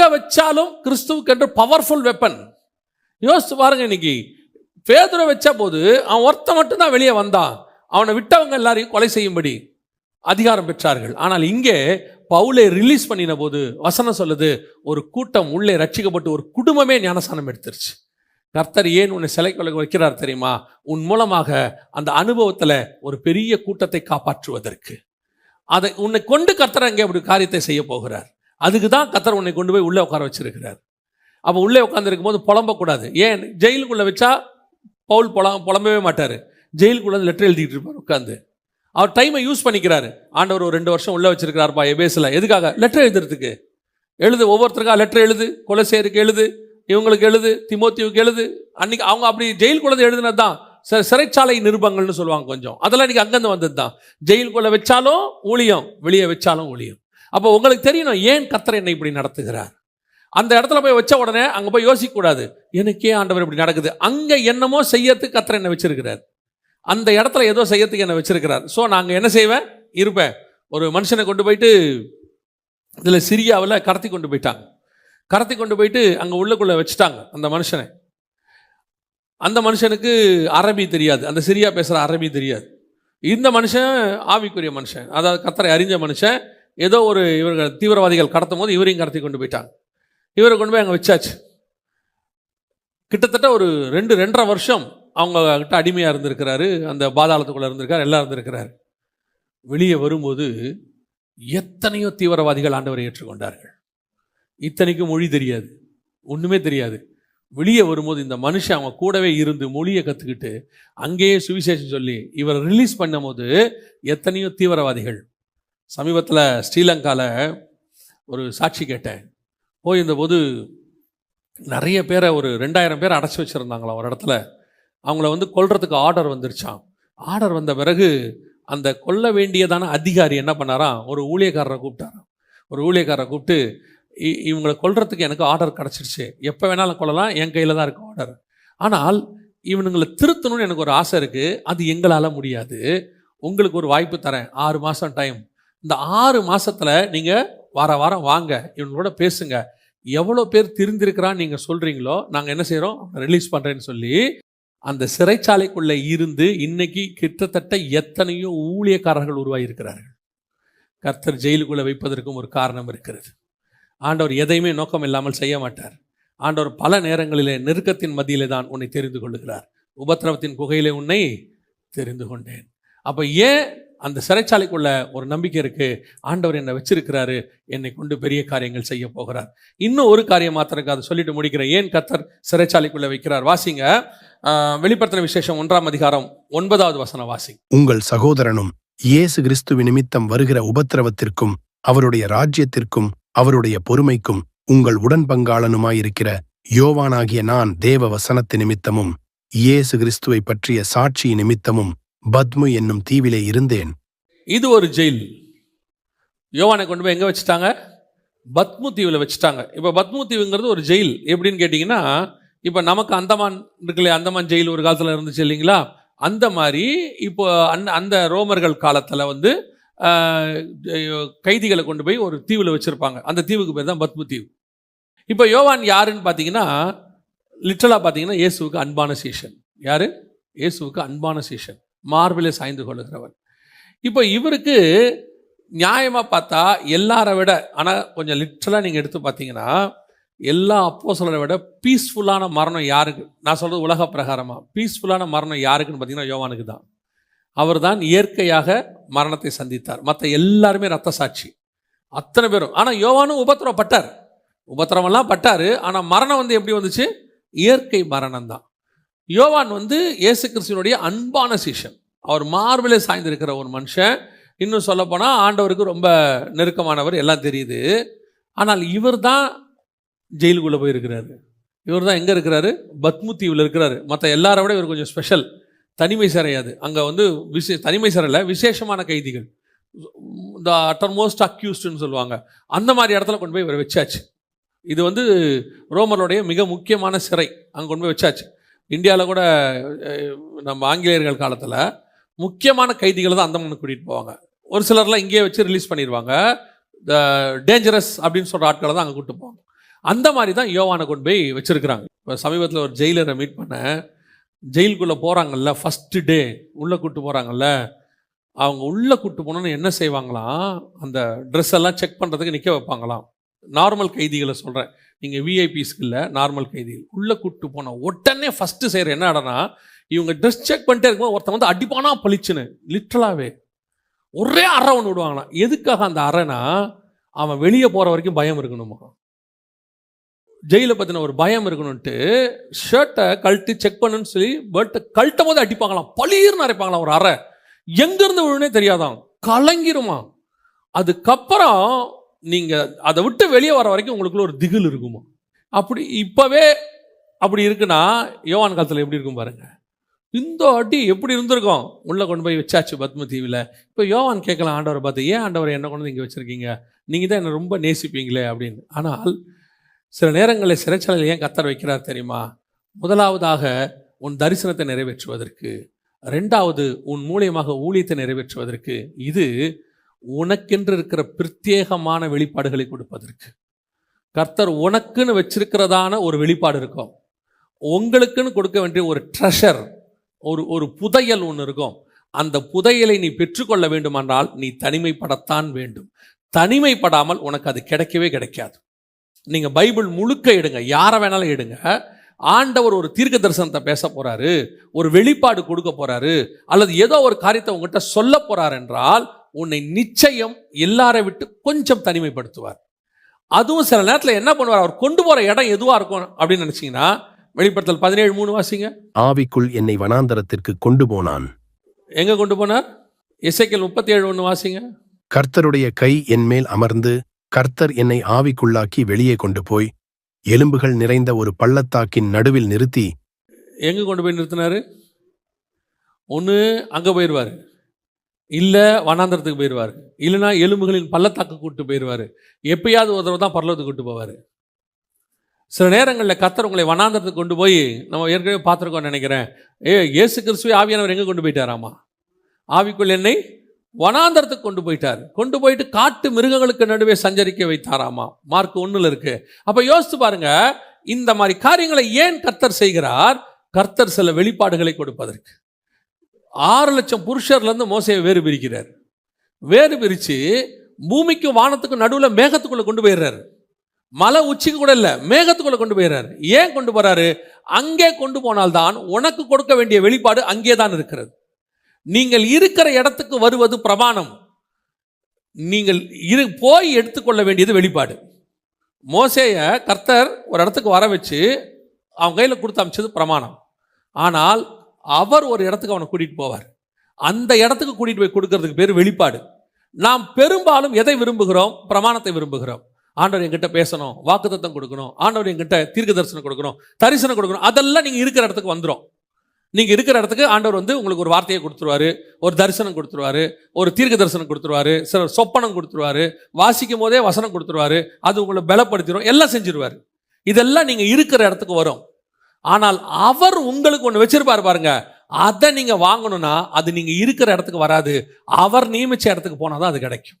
எங்கே வச்சாலும் கிறிஸ்துவுக்கு என்று பவர்ஃபுல் வெப்பன் யோசிச்சு பாருங்க இன்னைக்கு. பேதுரை வச்ச போது அவன் ஒருத்த மட்டும்தான் வெளியே வந்தான். அவனை விட்டவங்க எல்லாரையும் கொலை செய்யும்படி அதிகாரம் பெற்றார்கள். ஆனால் இங்கே பவுலை ரிலீஸ் பண்ணின போது வசனம் சொல்லுது ஒரு கூட்டம் உள்ளே ரட்சிக்கப்பட்டு ஒரு குடும்பமே ஞானசானம் எடுத்துருச்சு. கர்த்தர் ஏன் உன்னை சிலை கொலை வைக்கிறார் தெரியுமா? உன் மூலமாக அந்த அனுபவத்தில் ஒரு பெரிய கூட்டத்தை காப்பாற்றுவதற்கு. அதை உன்னை கொண்டு கர்த்தர் அங்கே அப்படி காரியத்தை செய்ய போகிறார். அதுக்கு தான் கத்தர் உன்னை கொண்டு போய் உள்ளே உட்கார வச்சிருக்கிறார். அப்போ உள்ளே உட்காந்துருக்கும் போது புலம்பக்கூடாது. ஏன்? ஜெயிலுக்குள்ளே வச்சா பவுல் புலம் புலம்பவே மாட்டார். ஜெயிலுக்குள்ளே லெட்டர் எழுதிட்டு இருப்பார் உட்காந்து அவர் டைமை யூஸ் பண்ணிக்கிறாரு. ஆண்டவர் ஒரு ரெண்டு வருஷம் உள்ளே வச்சிருக்கிறார்ப்பா எபேஸில் எதுக்காக? லெட்டர் எழுதுறதுக்கு. எழுது ஒவ்வொருத்தருக்கா லெட்டர் எழுது. கொலசேருக்கு எழுது இவங்களுக்கு எழுது திமோத்தியுக்கு எழுது. அன்னைக்கு அவங்க அப்படி ஜெயிலுக்குள்ளே எழுதுனது தான் சில சிறைச்சாலை நிருபங்கள்னு சொல்லுவாங்க கொஞ்சம். அதெல்லாம் இன்றைக்கி அங்கேருந்து வந்தது தான் ஜெயிலுக்குள்ளே வச்சாலும் ஊழியம் வெளியே வச்சாலும் ஊழியம். அப்போ உங்களுக்கு தெரியணும் ஏன் கத்தரை என்னை இப்படி நடத்துகிறார்? அந்த இடத்துல போய் வச்ச உடனே அங்கே போய் யோசிக்கக்கூடாது. எனக்கே ஆண்டவர் இப்படி நடக்குது. அங்கே என்னமோ செய்யறதுக்கு கத்தரை என்னை வச்சிருக்கிறார். அந்த இடத்துல ஏதோ செய்யறதுக்கு என்னை வச்சிருக்கிறார். ஸோ நாங்கள் என்ன செய்வேன்? இருப்பேன். ஒரு மனுஷனை கொண்டு போயிட்டு இதில் சிரியாவில் கடத்தி கொண்டு போயிட்டாங்க. கடத்தி கொண்டு போயிட்டு அங்கே உள்ளுக்குள்ளே வச்சுட்டாங்க அந்த மனுஷனை. அந்த மனுஷனுக்கு அரபி தெரியாது. அந்த சிரியா பேசுகிற அரபி தெரியாது. இந்த மனுஷன் ஆவிக்குரிய மனுஷன். அதாவது கத்தரை அறிஞ்ச மனுஷன் ஏதோ ஒரு இவர்கள் தீவிரவாதிகள் கடத்தும் போது இவரையும் கடத்தி கொண்டு போயிட்டாங்க. இவரை கொண்டு போய் அங்கே வச்சாச்சு. கிட்டத்தட்ட ஒரு ரெண்டு ரெண்டரை வருஷம் அவங்க கிட்ட அடிமையாக இருந்திருக்கிறாரு. அந்த பாதாளத்துக்குள்ளே இருந்திருக்காரு எல்லாம் இருந்திருக்கிறாரு. வெளியே வரும்போது எத்தனையோ தீவிரவாதிகள் ஆண்டவரை ஏற்றுக்கொண்டார்கள். இத்தனைக்கும் மொழி தெரியாது. ஒன்றுமே தெரியாது. வெளியே வரும்போது இந்த மனுஷன் அவங்க கூடவே இருந்து மொழியை கற்றுக்கிட்டு அங்கேயே சுவிசேஷம் சொல்லி இவரை ரிலீஸ் பண்ணும்போது எத்தனையோ தீவிரவாதிகள் சமீபத்தில் ஸ்ரீலங்காவில் ஒரு சாட்சி கேட்டேன். போயிருந்தபோது நிறைய பேரை ஒரு ரெண்டாயிரம் பேர் அடைச்சி வச்சுருந்தாங்களாம் ஒரு இடத்துல. அவங்கள வந்து கொல்றதுக்கு ஆர்டர் வந்துருச்சாம். ஆர்டர் வந்த பிறகு அந்த கொல்ல வேண்டியதான அதிகாரி என்ன பண்ணாராம்? ஒரு ஊழியக்காரரை கூப்பிட்டாராம். ஒரு ஊழியக்காரரை கூப்பிட்டு இ- இவங்களை கொல்றதுக்கு எனக்கு ஆர்டர் கிடச்சிருச்சு. எப்போ வேணாலும் கொள்ளலாம் என் கையில் தான் இருக்கும் ஆர்டர் ஆனால் இவனுங்களை திருத்தணும்னு எனக்கு ஒரு ஆசை இருக்குது அது எங்களால் முடியாது. உங்களுக்கு ஒரு வாய்ப்பு தரேன். ஆறு மாதம் டைம் இந்த ஆறு மாதத்தில் நீங்கள் வார வாரம் வாங்க இவங்களோட பேசுங்க. எவ்வளோ பேர் திருந்திருக்கிறான்னு நீங்கள் சொல்கிறீங்களோ நாங்கள் என்ன செய்கிறோம் ரிலீஸ் பண்ணுறேன்னு சொல்லி அந்த சிறைச்சாலைக்குள்ளே இருந்து இன்னைக்கு கிட்டத்தட்ட எத்தனையோ ஊழியக்காரர்கள் உருவாகியிருக்கிறார்கள். கர்த்தர் ஜெயிலுக்குள்ளே வைப்பதற்கும் ஒரு காரணம் இருக்கிறது. ஆண்டவர் எதையுமே நோக்கம் இல்லாமல் செய்ய மாட்டார். ஆண்டவர் பல நேரங்களிலே நெருக்கத்தின் மத்தியிலே தான் உன்னை தெரிந்து கொள்ளுகிறார். உபத்திரவத்தின் குகையிலே உன்னை தெரிந்து கொண்டேன். அப்போ ஏன் அந்த சிறைச்சாலைக்குள்ள ஒரு நம்பிக்கை இருக்கு. ஆண்டவர் என்னை வச்சிருக்கிறாரு. என்னை கொண்டு பெரிய காரியங்கள் செய்ய போகிறார். இன்னும் ஒரு காரியம் மாத்திரம் அதை சொல்லிட்டு முடிக்கிறேன். ஏன் கத்தர் சிறைச்சாலைக்குள்ள வைக்கிறார்? வாசிங்க. ஆஹ், வெளிப்படுத்தின விசேஷம் ஒன்றாம் அதிகாரம் ஒன்பதாவது வசனம் வாசி. உங்கள் சகோதரனும் இயேசு கிறிஸ்துவ நிமித்தம் வருகிற உபத்திரவத்திற்கும் அவருடைய ராஜ்யத்திற்கும் அவருடைய பொறுமைக்கும் உங்கள் உடன்பங்காளனுமாயிருக்கிற யோவானாகிய நான் தேவ வசனத்து நிமித்தமும் இயேசு கிறிஸ்துவை பற்றிய சாட்சி நிமித்தமும் பத்மு என்னும் தீவிலே இருந்தேன். இது ஒரு ஜெயில். யோவானை கொண்டு போய் எங்கே வச்சுட்டாங்க? பத்மு தீவில் வச்சுட்டாங்க. இப்போ பத்மு தீவுங்கிறது ஒரு ஜெயில். எப்படின்னு கேட்டிங்கன்னா இப்போ நமக்கு அந்தமான் இருக்குல்லையா? அந்தமான் ஜெயில் ஒரு காலத்தில் இருந்துச்சு இல்லைங்களா? அந்த மாதிரி இப்போ அந் அந்த ரோமர்கள் காலத்தில் வந்து கைதிகளை கொண்டு போய் ஒரு தீவில் வச்சுருப்பாங்க. அந்த தீவுக்கு பேர் தான் பத்மு தீவு. இப்போ யோவான் யாருன்னு பார்த்தீங்கன்னா லிட்டலாக பார்த்தீங்கன்னா இயேசுவுக்கு அன்பான சீஷன். யார்? இயேசுவுக்கு அன்பான சீஷன். மார்பிலே சாய்ந்து கொள்கிறவர் இப்போ இவருக்கு நியாயமாக பார்த்தா எல்லாரை விட ஆனால் கொஞ்சம் லிட்ரலாக நீங்கள் எடுத்து பார்த்தீங்கன்னா எல்லா அப்போஸ்தலரை விட பீஸ்ஃபுல்லான மரணம் யாருக்கு? நான் சொல்கிறது உலக பிரகாரமாக பீஸ்ஃபுல்லான மரணம் யாருக்குன்னு பார்த்தீங்கன்னா யோவானுக்கு தான். அவர் தான் இயற்கையாக மரணத்தை சந்தித்தார். மற்ற எல்லாருமே ரத்த சாட்சி. அத்தனை பேரும். ஆனால் யோவானும் உபத்திரவப்பட்டார். உபத்திரமெல்லாம் பட்டார். ஆனால் மரணம் வந்து எப்படி வந்துச்சு? இயற்கை மரணம் தான் யோவான் வந்து இயேசு கிறிஸ்துவனுடைய அன்பான சீஷன். அவர் மார்பிலே சாய்ந்திருக்கிற ஒரு மனுஷன். இன்னும் சொல்லப்போனால் ஆண்டவருக்கு ரொம்ப நெருக்கமானவர் எல்லாம் தெரியுது. ஆனால் இவர் தான் ஜெயிலுக்குள்ளே போயிருக்கிறாரு. இவர் தான் எங்கே இருக்கிறாரு? பத்மு தீவில் இருக்கிறாரு. மற்ற எல்லாரை விட இவர் கொஞ்சம் ஸ்பெஷல் தனிமை சிறையாது அங்கே வந்து விசே தனிமை சிறையில் விசேஷமான கைதிகள். த அட்டர்மோஸ்ட் அக்யூஸ்டுன்னு சொல்லுவாங்க. அந்த மாதிரி இடத்துல கொண்டு போய் இவரை வச்சாச்சு. இது வந்து ரோமருடைய மிக முக்கியமான சிறை. அங்கே கொண்டு போய் வச்சாச்சு. இந்தியாவில் கூட நம்ம ஆங்கிலேயர்கள் காலத்தில் முக்கியமான கைதிகளை தான் அந்தமானுக்கு கூட்டிகிட்டு போவாங்க. ஒரு சிலர்லாம் இங்கேயே வச்சு ரிலீஸ் பண்ணிடுவாங்க த டேஞ்சரஸ் அப்படின்னு சொல்கிற ஆட்களை தான் அங்கே கூப்பிட்டு போவாங்க. அந்த மாதிரி தான் யோவானை கொண்டு போய் வச்சுருக்குறாங்க. இப்போ சமீபத்தில் ஒரு ஜெயிலரை மீட் பண்ண ஜெயிலுக்குள்ளே போகிறாங்கல்ல ஃபஸ்ட்டு டே உள்ளே கூப்பிட்டு போகிறாங்கல்ல அவங்க உள்ளே கூப்பிட்டு போனோன்னு என்ன செய்வாங்களாம்? அந்த ட்ரெஸ் எல்லாம் செக் பண்ணுறதுக்கு நிற்க வைப்பாங்களாம். நார்மல் கைதிகளை சொல்கிறேன் நீங்கள் விஐபிஸ்க்கு இல்லை நார்மல் கைதிகள். உள்ளே கூப்பிட்டு போனால் உடனே ஃபஸ்ட்டு செய்கிற என்ன இடம்னா இவங்க ட்ரெஸ் செக் பண்ணிட்டே இருக்கும்போது ஒருத்தன் வந்து அடிப்பானா பளிச்சுன்னு லிட்ரலாகவே ஒரே அறை ஒன்று விடுவாங்களாம். எதுக்காக அந்த அறைனா அவன் வெளியே போகிற வரைக்கும் பயம் இருக்கணுமா? ஜெயிலை பற்றின ஒரு பயம் இருக்கணும்ட்டு ஷர்ட்டை கழட்டி செக் பண்ணுன்னு சொல்லி பர்ட்டை கழட்டும் போது அடிப்பாங்களாம். பளிர்னு அரைப்பாங்களாம் ஒரு அறை. எங்கேருந்து விழுனே தெரியாதான் கலங்கிருமா அதுக்கப்புறம் நீங்கள் அதை விட்டு வெளியே வர வரைக்கும் உங்களுக்குள்ள ஒரு திகில் இருக்குமா? அப்படி இப்போவே அப்படி இருக்குன்னா யோவான் காலத்தில் எப்படி இருக்கும் பாருங்க. இந்த அடி எப்படி இருந்திருக்கும்? உள்ளே கொண்டு போய் வச்சாச்சு பத்ம தீவில். இப்போ யோவான் கேட்கலாம் ஆண்டவரை பார்த்து ஏன் ஆண்டவரை என்ன கொண்டு வந்து இங்கே வச்சுருக்கீங்க? நீங்கள் தான் என்னை ரொம்ப நேசிப்பீங்களே அப்படின்னு. ஆனால் சில நேரங்களில் சிறைச்சாலையில் ஏன் கத்தர் வைக்கிறார் தெரியுமா? முதலாவதாக உன் தரிசனத்தை நிறைவேற்றுவதற்கு. ரெண்டாவது உன் மூலியமாக ஊழியத்தை நிறைவேற்றுவதற்கு. இது உனக்கென்று இருக்கிற பிரத்யேகமான வெளிப்பாடுகளை கொடுப்பதற்கு. கர்த்தர் உனக்குன்னு வச்சிருக்கிறதான ஒரு வெளிப்பாடு இருக்கும். உங்களுக்குன்னு கொடுக்க வேண்டிய ஒரு ட்ரெஷர் ஒரு ஒரு புதையல் ஒன்று இருக்கும். அந்த புதையலை நீ பெற்றுக்கொள்ள வேண்டுமென்றால் நீ தனிமைப்படத்தான் வேண்டும். தனிமைப்படாமல் உனக்கு அது கிடைக்கவே கிடைக்காது. நீங்கள் பைபிள் முழுக்க எடுங்க. யாரை வேணாலும் எடுங்க. ஆண்டவர் ஒரு தீர்க்க தரிசனத்தை பேச போகிறாரு ஒரு வெளிப்பாடு கொடுக்க போகிறாரு அல்லது ஏதோ ஒரு காரியத்தை உங்ககிட்ட சொல்ல போகிறார் என்றால் உன்னை நிச்சயம் எல்லாரை விட்டு கொஞ்சம் தனிமைப்படுத்துவார். அதுவும் சில நேரத்தில் என்ன பண்ணுவார்? அவர் கொண்டு போற இடம் எதுவா இருக்கும் அப்படின்னு நினைச்சீங்கன்னா வெளிப்படுத்தல் பதினேழு மூணு வாசிங்க. ஆவிக்குள் என்னை வனாந்தரத்திற்கு கொண்டு போனான். எங்க கொண்டு போனார்? இசைக்கல் முப்பத்தி ஏழு ஒன்று வாசிங்க. கர்த்தருடைய கை என்மேல் அமர்ந்து கர்த்தர் என்னை ஆவிக்குள்ளாக்கி வெளியே கொண்டு போய் எலும்புகள் நிறைந்த ஒரு பள்ளத்தாக்கின் நடுவில் நிறுத்தி. எங்கே கொண்டு போய் நிறுத்தினாரு? ஒன்று அங்கே போயிடுவார் இல்லை வனாந்திரத்துக்கு போயிடுவார் இல்லைன்னா எலும்புகளின் பள்ளத்தாக்கு கூட்டு போயிடுவார் எப்பயாவது ஒரு தடவை தான் பரலோகத்துக்கு கூட்டு போவார். சில நேரங்களில் கத்தர் உங்களை வனாந்திரத்துக்கு கொண்டு போய் நம்ம ஏற்கனவே பார்த்துருக்கோம்னு நினைக்கிறேன். ஏ இயேசு கிறிஸ்துவே ஆவியானவர் எங்கே கொண்டு போயிட்டாராமா? ஆவிக்குள் என்னை வனாந்தரத்துக்கு கொண்டு போயிட்டார். கொண்டு போயிட்டு காட்டு மிருகங்களுக்கு நடுவே சஞ்சரிக்க வைத்தாராமா? மார்க் ஒன்றில் இருக்கு. அப்போ யோசித்து பாருங்க இந்த மாதிரி காரியங்களை ஏன் கர்த்தர் செய்கிறார்? கர்த்தர் சில வெளிப்பாடுகளை கொடுப்பதற்கு. ஆறு லட்சம் புருஷர்லேருந்து மோசையை வேறு பிரிக்கிறார். வேறு பிரித்து பூமிக்கும் வானத்துக்கும் நடுவில் மேகத்துக்குள்ளே கொண்டு போயிடுறாரு மலை உச்சிக்கு கூட இல்லை மேகத்துக்குள்ளே கொண்டு போயிடுறாரு ஏன் கொண்டு போகிறாரு அங்கே கொண்டு போனால்தான் உனக்கு கொடுக்க வேண்டிய வெளிப்பாடு அங்கே தான் இருக்கிறது. நீங்கள் இருக்கிற இடத்துக்கு வருவது பிரமாணம். நீங்கள் இரு போய் எடுத்துக்கொள்ள வேண்டியது வெளிப்பாடு. மோசேய கர்த்தர் ஒரு இடத்துக்கு வர வச்சு அவன் கையில் கொடுத்து அமைச்சது பிரமாணம். ஆனால் அவர் ஒரு இடத்துக்கு அவனை கூட்டிகிட்டு போவார். அந்த இடத்துக்கு கூட்டிகிட்டு போய் கொடுக்கறதுக்கு பேர் வெளிப்பாடு. நாம் பெரும்பாலும் எதை விரும்புகிறோம்? பிரமாணத்தை விரும்புகிறோம். ஆண்டவர் என்கிட்ட பேசணும் வாக்குத்தத்தம் கொடுக்கணும் ஆண்டவர் என்கிட்ட தீர்க்க தரிசனம் கொடுக்கணும் தரிசனம் கொடுக்கணும் அதெல்லாம் நீங்கள் இருக்கிற இடத்துக்கு வந்துடும் நீங்கள் இருக்கிற இடத்துக்கு ஆண்டவர் வந்து உங்களுக்கு ஒரு வார்த்தையை கொடுத்துருவாரு ஒரு தரிசனம் கொடுத்துருவாரு ஒரு தீர்க்க தரிசனம் கொடுத்துருவாரு சில சொப்பனம் கொடுத்துருவாரு வாசிக்கும் போதே வசனம் கொடுத்துருவாரு அது உங்களை பலப்படுத்திடும் எல்லாம் செஞ்சிருவார். இதெல்லாம் நீங்கள் இருக்கிற இடத்துக்கு வரும். ஆனால் அவர் உங்களுக்கு ஒன்று வச்சிருப்பாரு பாருங்க. அதை நீங்கள் வாங்கணும்னா அது நீங்கள் இருக்கிற இடத்துக்கு வராது. அவர் நியமிச்ச இடத்துக்கு போனால் தான் அது கிடைக்கும்.